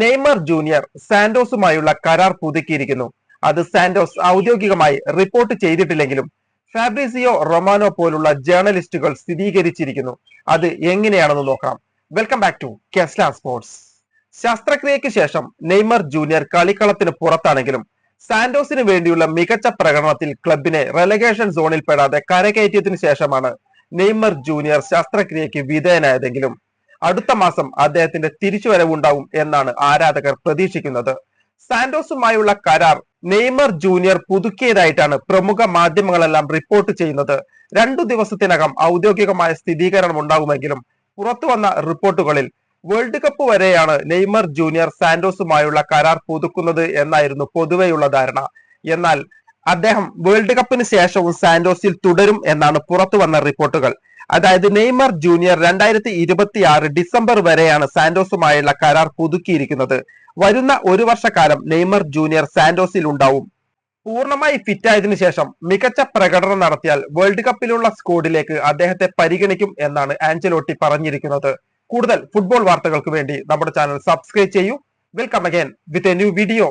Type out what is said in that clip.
Neymar junior സാന്റോസുമായുള്ള കരാർ പുതുക്കിയിരിക്കുന്നു. അത് സാന്റോസ് ഔദ്യോഗികമായി റിപ്പോർട്ട് ചെയ്തിട്ടില്ലെങ്കിലും ഫാബ്രിസിയോ റൊമാനോ പോലുള്ള ജേർണലിസ്റ്റുകൾ സ്ഥിരീകരിച്ചിരിക്കുന്നു. അത് എങ്ങനെയാണെന്ന് നോക്കാം. വെൽക്കം ബാക്ക് ടു കെസ്ല സ്പോർട്സ് ശസ്ത്രക്രിയയ്ക്ക് ശേഷം നെയ്മർ ജൂനിയർ കളിക്കളത്തിന് പുറത്താണെങ്കിലും സാന്റോസിന് വേണ്ടിയുള്ള മികച്ച പ്രകടനത്തിൽ ക്ലബിനെ റെലഗേഷൻ സോണിൽ പെടാതെ കരകയറ്റിയതിനു ശേഷമാണ് നെയ്മർ ജൂനിയർ ശസ്ത്രക്രിയയ്ക്ക് വിധേയനായതെങ്കിലും അടുത്ത മാസം അദ്ദേഹത്തിന്റെ തിരിച്ചുവരവുണ്ടാവും എന്നാണ് ആരാധകർ പ്രതീക്ഷിക്കുന്നത്. സാന്റോസുമായുള്ള കരാർ നെയ്മർ ജൂനിയർ പുതുക്കിയതായിട്ടാണ് പ്രമുഖ മാധ്യമങ്ങളെല്ലാം റിപ്പോർട്ട് ചെയ്യുന്നത്. രണ്ടു ദിവസത്തിനകം ഔദ്യോഗികമായ സ്ഥിരീകരണം ഉണ്ടാകുമെങ്കിലും പുറത്തു വന്ന റിപ്പോർട്ടുകളിൽ വേൾഡ് കപ്പ് വരെയാണ് നെയ്മർ ജൂനിയർ സാന്റോസുമായുള്ള കരാർ പുതുക്കുന്നത് എന്നായിരുന്നു പൊതുവെയുള്ള ധാരണ. എന്നാൽ അദ്ദേഹം വേൾഡ് കപ്പിന് ശേഷവും സാന്റോസിൽ തുടരും എന്നാണ് പുറത്തു വന്ന റിപ്പോർട്ടുകൾ. അതായത് നെയ്മർ ജൂനിയർ രണ്ടായിരത്തി ഇരുപത്തി ആറ് ഡിസംബർ വരെയാണ് സാന്റോസുമായുള്ള കരാർ പുതുക്കിയിരിക്കുന്നത്. വരുന്ന ഒരു വർഷക്കാലം നെയ്മർ ജൂനിയർ സാന്റോസിൽ ഉണ്ടാവും പൂർണമായി ഫിറ്റായതിനു ശേഷം മികച്ച പ്രകടനം നടത്തിയാൽ വേൾഡ് കപ്പിലുള്ള സ്കോഡിലേക്ക് അദ്ദേഹത്തെ പരിഗണിക്കും എന്നാണ് ആഞ്ചലോട്ടി പറഞ്ഞിരിക്കുന്നത്. കൂടുതൽ ഫുട്ബോൾ വാർത്തകൾക്ക് വേണ്ടി നമ്മുടെ ചാനൽ സബ്സ്ക്രൈബ് ചെയ്യൂ. Welcome again with a new video.